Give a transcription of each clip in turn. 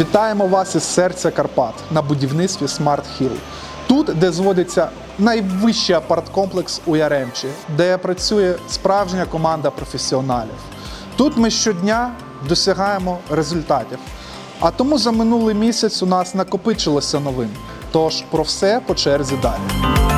Вітаємо вас із серця Карпат на будівництві Smart Hill. Тут, де зводиться найвищий апарткомплекс у Яремчі, де працює справжня команда професіоналів. Тут ми щодня досягаємо результатів. А тому за минулий місяць у нас накопичилося новин. Тож про все по черзі далі.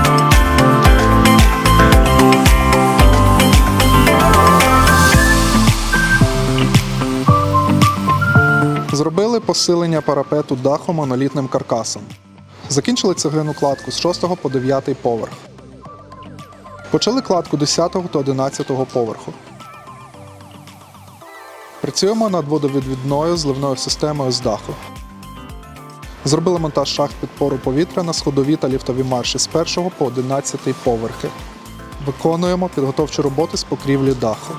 Зробили посилення парапету даху монолітним каркасом. Закінчили цегляну кладку з 6 по 9 поверх. Почали кладку 10 та 11 поверху. Працюємо над водовідвідною зливною системою з даху. Зробили монтаж шахт підпору повітря на сходові та ліфтові марші з 1 по 11 поверхи. Виконуємо підготовчі роботи з покрівлі даху.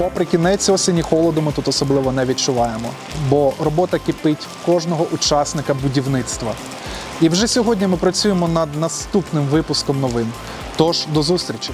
Попри кінець осені холоду ми тут особливо не відчуваємо, бо робота кипить кожного учасника будівництва. І вже сьогодні ми працюємо над наступним випуском новин. Тож до зустрічі!